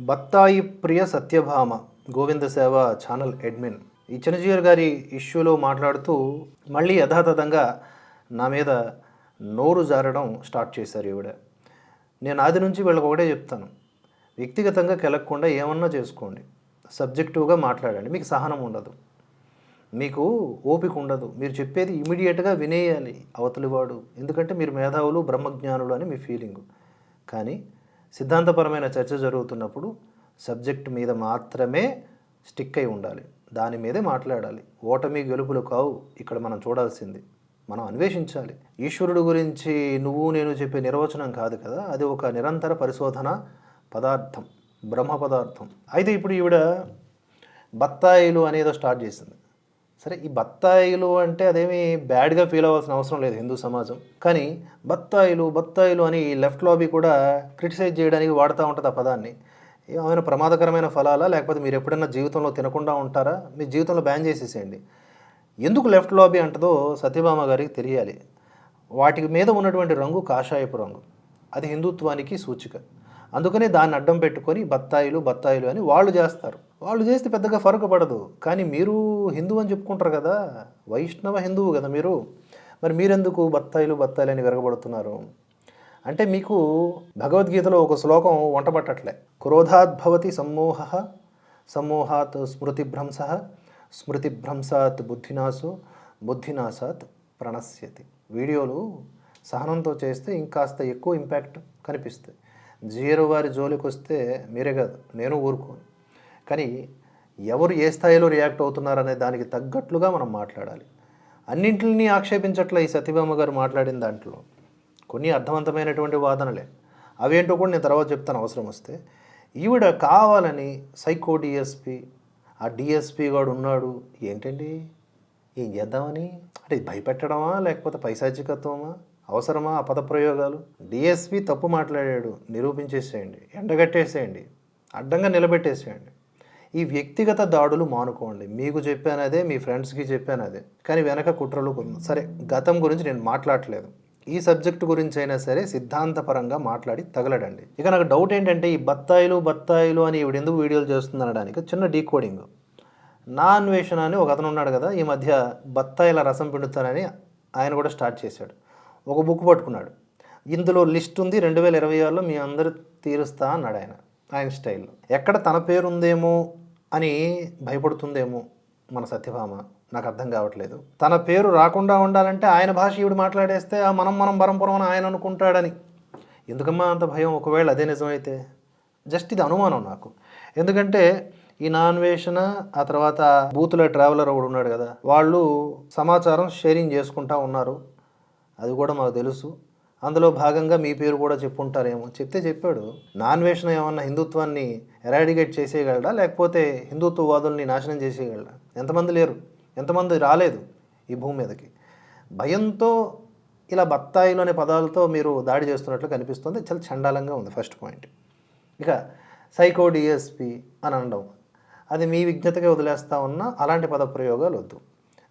బత్తాయి ప్రియ సత్యభామ గోవింద సేవ channel admin. ఈ చిన్నజీయర్ గారి ఇష్యూలో మాట్లాడుతూ మళ్ళీ యథాతథంగా నా మీద నోరు జారడం స్టార్ట్ చేశారు ఈవిడ. నేను ఆది నుంచి వీళ్ళకి ఒకటే చెప్తాను. వ్యక్తిగతంగా కెలక్కుండా ఏమన్నా చేసుకోండి. సబ్జెక్టివ్గా మాట్లాడండి. మీకు సహనం ఉండదు. మీకు ఓపిక ఉండదు. మీరు చెప్పేది ఇమీడియట్గా వినేయాలి అవతలివాడు. ఎందుకంటే మీరు మేధావులు బ్రహ్మజ్ఞానులు అని మీ ఫీలింగ్. కానీ సిద్ధాంతపరమైన చర్చ జరుగుతున్నప్పుడు సబ్జెక్ట్ మీద మాత్రమే స్టిక్ అయి ఉండాలి. దాని మీదే మాట్లాడాలి. ఓటమి గెలుపులు కావు. ఇక్కడ మనం చూడాల్సింది మనం అన్వేషించాలి. ఈశ్వరుడు గురించి నువ్వు నేను చెప్పే నిర్వచనం కాదు కదా. అది ఒక నిరంతర పరిశోధన పదార్థం బ్రహ్మ పదార్థం. అయితే ఇప్పుడు ఈవిడ బత్తాయిలు అనేదో స్టార్ట్ చేసింది. సరే ఈ బత్తాయిలు అంటే అదేమి బ్యాడ్గా ఫీల్ అవ్వాల్సిన అవసరం లేదు హిందూ సమాజం. కానీ బత్తాయిలు బత్తాయిలు అని ఈ లెఫ్ట్ లాబీ కూడా క్రిటిసైజ్ చేయడానికి వాడుతూ ఉంటుంది ఆ పదాన్ని. ఏమైనా ప్రమాదకరమైన ఫలాలా? లేకపోతే మీరు ఎప్పుడైనా జీవితంలో తినకుండా ఉంటారా? మీ జీవితంలో బ్యాన్ చేసేసేయండి. ఎందుకు లెఫ్ట్ లాబీ అంటదో సత్యభామ గారికి తెలియాలి. వాటి మీద ఉన్నటువంటి రంగు కాషాయపు రంగు. అది హిందుత్వానికి సూచిక. అందుకనే దాన్ని అడ్డం పెట్టుకొని బత్తాయిలు బత్తాయిలు అని వాళ్ళు చేస్తారు. వాళ్ళు చేస్తే పెద్దగా ఫరక పడదు. కానీ మీరు హిందూ అని చెప్పుకుంటారు కదా వైష్ణవ హిందువు కదా మీరు. మరి మీరెందుకు బత్తాయిలు బత్తాయిలు అని విరగబడుతున్నారు? అంటే మీకు భగవద్గీతలో ఒక శ్లోకం వంట పట్టట్లే క్రోధాత్ భవతి సమ్మోహ సమ్మోహాత్ స్మృతిభ్రంశ స్మృతిభ్రంశాత్ బుద్ధినాశు బుద్ధినాశాత్ ప్రణశ్యతి. వీడియోలు సహనంతో చేస్తే ఇంకాస్త ఎక్కువ ఇంపాక్ట్ కనిపిస్తాయి. జీరో వారి జోలికి వస్తే మీరే కాదు నేను ఊరుకోను. కానీ ఎవరు ఏ స్థాయిలో రియాక్ట్ అవుతున్నారనే దానికి తగ్గట్లుగా మనం మాట్లాడాలి. అన్నింటిని ఆక్షేపించట్లే ఈ సత్యభామ గారు మాట్లాడిన దాంట్లో. కొన్ని అర్థవంతమైనటువంటి వాదనలే. అవేంటో కూడా నేను తర్వాత చెప్తాను అవసరం వస్తే. ఈవిడ కావాలని సైకో డిఎస్పి ఆ డిఎస్పి గాడు ఉన్నాడు. ఏంటండి? ఏం చేద్దామని? అంటే భయపెట్టడమా? లేకపోతే పైశాచికత్వమా? అవసరమా? ఆ పదప్రయోగాలు డిఎస్పి తప్పు మాట్లాడాడు. నిరూపించేసేయండి. ఎండగట్టేసేయండి. అడ్డంగా నిలబెట్టేసేయండి. ఈ వ్యక్తిగత దాడులు మానుకోండి. మీకు చెప్పాను అదే మీ ఫ్రెండ్స్కి చెప్పాను అదే. కానీ వెనక కుట్రలు కొన్ని సరే గతం గురించి నేను మాట్లాడట్లేదు ఈ సబ్జెక్టు గురించి అయినా సరే సిద్ధాంతపరంగా మాట్లాడి తగలడండి. ఇక నాకు డౌట్ ఏంటంటే ఈ బత్తాయిలు బత్తాయిలు అని ఈవిడ ఎందుకు వీడియోలు చేస్తుందనడానికి చిన్న డీకోడింగ్. నా అన్వేషణ అని ఒక అతను ఉన్నాడు కదా ఈ మధ్య బత్తాయిల రసం పిండుతానని ఆయన కూడా స్టార్ట్ చేశాడు. ఒక బుక్ పట్టుకున్నాడు. ఇందులో లిస్ట్ ఉంది రెండు వేల ఇరవై ఆరులో మీ అందరూ తీరుస్తా అన్నాడు ఆయన ఆయన స్టైల్లో. ఎక్కడ తన పేరు ఉందేమో అని భయపడుతుందేమో మన సత్యభామ నాకు అర్థం కావట్లేదు. తన పేరు రాకుండా ఉండాలంటే ఆయన భాష ఈవిడు మాట్లాడేస్తే ఆ మనం మనం పరంపరం అని ఆయన అనుకుంటాడని. ఎందుకమ్మా అంత భయం? ఒకవేళ అదే నిజమైతే? జస్ట్ ఇది అనుమానం నాకు. ఎందుకంటే ఈ నాన్వేషణ ఆ తర్వాత బూతుల ట్రావెలర్ ఒకడు ఉన్నాడు కదా వాళ్ళు సమాచారం షేరింగ్ చేసుకుంటా ఉన్నారు. అది కూడా మాకు తెలుసు. అందులో భాగంగా మీ పేరు కూడా చెప్పుంటారేమో. చెప్తే చెప్పాడు. నాన్వేషణ ఏమన్నా హిందుత్వాన్ని ఎరాడిగేట్ చేసేయగలడా? లేకపోతే హిందుత్వవాదుల్ని నాశనం చేసేయగలడా? ఎంతమంది లేరు? ఎంతమంది రాలేదు ఈ భూమి మీదకి? భయంతో ఇలా బత్తాయిలు అనే పదాలతో మీరు దాడి చేస్తున్నట్లు కనిపిస్తుంది. చాలా చండాలంగా ఉంది ఫస్ట్ పాయింట్. ఇక సైకో డిఎస్పి అని అనడం. అది మీ విజ్ఞతగా వదిలేస్తా ఉన్నా అలాంటి పదప్రయోగాలు వద్దు.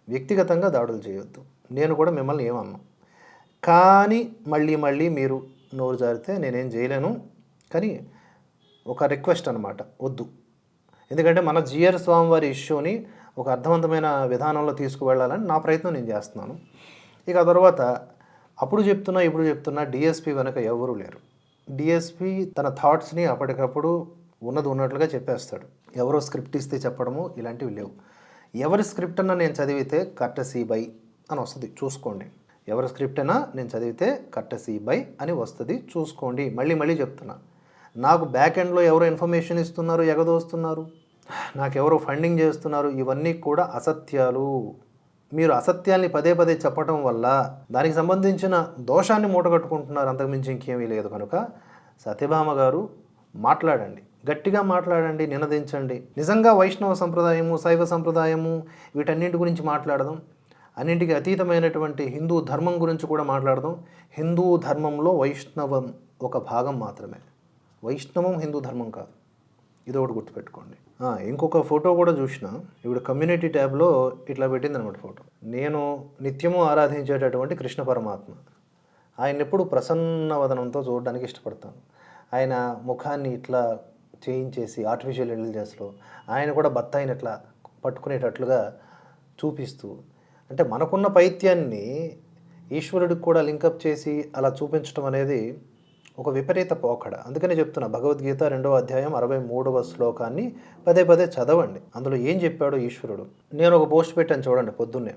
వ్యక్తిగతంగా దాడులు చేయొద్దు. నేను కూడా మిమ్మల్ని ఏమన్నా? కానీ మళ్ళీ మళ్ళీ మీరు నోరు జారితే నేనేం చేయలేను. కానీ ఒక రిక్వెస్ట్ అనమాట వద్దు. ఎందుకంటే మన జిఆర్ స్వామివారి ఇష్యూని ఒక అర్థవంతమైన విధానంలో తీసుకువెళ్ళాలని నా ప్రయత్నం నేను చేస్తున్నాను. ఇక ఆ తర్వాత అప్పుడు చెప్తున్నా ఇప్పుడు చెప్తున్నా డిఎస్పి వెనక ఎవరూ లేరు. డిఎస్పి తన థాట్స్ని అప్పటికప్పుడు ఉన్నది ఉన్నట్లుగా చెప్పేస్తాడు. ఎవరో స్క్రిప్ట్ ఇస్తే చెప్పడము ఇలాంటివి లేవు. ఎవరి స్క్రిప్ట్ అన్నా నేను చదివితే కర్టసీ బై అని వస్తుంది. చూసుకోండి. ఎవరి స్క్రిప్ట్ అయినా నేను చదివితే కర్టసీ బై అని వస్తుంది. చూసుకోండి. మళ్ళీ మళ్ళీ చెప్తున్నా. నాకు బ్యాక్ ఎండ్లో ఎవరో ఇన్ఫర్మేషన్ ఇస్తున్నారు? ఎగదోస్తున్నారు? నాకెవరో ఫండింగ్ చేస్తున్నారు? ఇవన్నీ కూడా అసత్యాలు. మీరు అసత్యాల్ని పదే పదే చెప్పడం వల్ల దానికి సంబంధించిన దోషాన్ని మూటగట్టుకుంటున్నారు. అంతకుమించి ఇంకేమీ లేదు కనుక సత్యభామ గారు మాట్లాడండి. గట్టిగా మాట్లాడండి. నినదించండి. నిజంగా వైష్ణవ సంప్రదాయము శైవ సంప్రదాయము వీటన్నింటి గురించి మాట్లాడదాం. అన్నింటికి అతీతమైనటువంటి హిందూ ధర్మం గురించి కూడా మాట్లాడదాం. హిందూ ధర్మంలో వైష్ణవం ఒక భాగం మాత్రమే. వైష్ణవం హిందూ ధర్మం కాదు. ఇది ఒకటి గుర్తుపెట్టుకోండి. ఇంకొక ఫోటో కూడా చూసిన. ఇప్పుడు కమ్యూనిటీ ట్యాబ్లో ఇట్లా పెట్టింది అనమాట ఫోటో. నేను నిత్యము ఆరాధించేటటువంటి కృష్ణ పరమాత్మ. ఆయన ఎప్పుడు ప్రసన్నవదనంతో చూడడానికి ఇష్టపడతాను. ఆయన ముఖాన్ని ఇట్లా చేయించేసి ఆర్టిఫిషియల్ ఇంటెలిజెన్స్లో ఆయన కూడా బత్తాయిని ఇట్లా పట్టుకునేటట్లుగా చూపిస్తూ అంటే మనకున్న పైత్యాన్ని ఈశ్వరుడికి కూడా లింకప్ చేసి అలా చూపించడం అనేది ఒక విపరీత పోకడ. అందుకనే చెప్తున్నా భగవద్గీత రెండవ అధ్యాయం అరవై మూడవ శ్లోకాన్ని పదే పదే చదవండి. అందులో ఏం చెప్పాడు ఈశ్వరుడు. నేను ఒక పోస్ట్ పెట్టాను చూడండి పొద్దున్నే.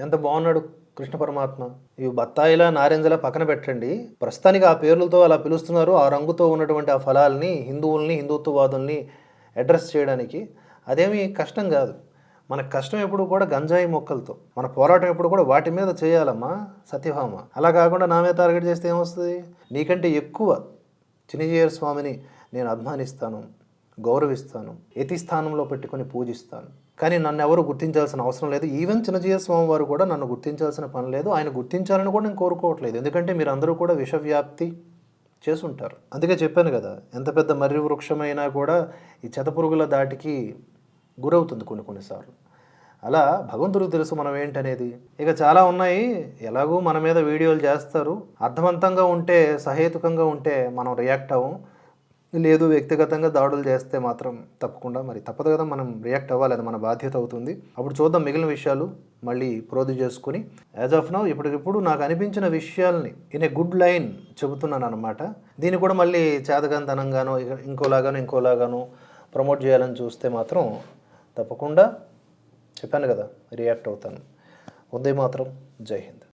ఎంత బాగున్నాడు కృష్ణ పరమాత్మ. ఇవి బత్తాయిలా నారింజలా పక్కన పెట్టండి. ప్రస్తుతానికి ఆ పేర్లతో అలా పిలుస్తున్నారు. ఆ రంగుతో ఉన్నటువంటి ఆ ఫలాల్ని హిందువుల్ని హిందుత్వవాదుల్ని అడ్రస్ చేయడానికి అదేమీ కష్టం కాదు. మన కష్టం ఎప్పుడు కూడా గంజాయి మొక్కలతో మన పోరాటం ఎప్పుడు కూడా వాటి మీద చేయాలమ్మా సత్యభామ. అలా కాకుండా నా మీద టార్గెట్ చేస్తే ఏమొస్తుంది? నీకంటే ఎక్కువ చినిజీయర్ స్వామిని నేను అభిమానిస్తాను గౌరవిస్తాను యతి స్థానంలో పెట్టుకొని పూజిస్తాను. కానీ నన్ను ఎవరు గుర్తించాల్సిన అవసరం లేదు. ఈవెన్ చిన్నజీయ స్వామి వారు కూడా నన్ను గుర్తించాల్సిన పని లేదు. ఆయన గుర్తించాలని కూడా నేను కోరుకోవట్లేదు. ఎందుకంటే మీరు అందరూ కూడా విషవ్యాప్తి చేసుంటారు. అందుకే చెప్పాను కదా ఎంత పెద్ద మర్రి వృక్షమైనా కూడా ఈ చెతపురుగుల దాటికి గురవుతుంది కొన్ని కొన్నిసార్లు అలా భగవంతుడికి తెలుసు మనం ఏంటనేది. ఇక చాలా ఉన్నాయి. ఎలాగూ మన మీద వీడియోలు చేస్తారు. అర్థవంతంగా ఉంటే సహేతుకంగా ఉంటే మనం రియాక్ట్ అవ్వం. లేదు వ్యక్తిగతంగా దాడులు చేస్తే మాత్రం తప్పకుండా మరి తప్పదు కదా మనం రియాక్ట్ అవ్వాలి అది మన బాధ్యత అవుతుంది. అప్పుడు చూద్దాం మిగిలిన విషయాలు మళ్ళీ ప్రోది చేసుకుని. యాజ్ ఆఫ్ నౌ ఇప్పటికిప్పుడు నాకు అనిపించిన విషయాల్ని ఇన్ ఏ గుడ్ లైన్ చెబుతున్నాను అనమాట దీన్ని కూడా మళ్ళీ చేతగాంతనంగానో ఇంకోలాగానో ఇంకోలాగానో ప్రమోట్ చేయాలని చూస్తే మాత్రం తప్పకుండా చెప్పాను కదా రియాక్ట్ అవుతాను. ఉందే మాత్రం జై హింద్.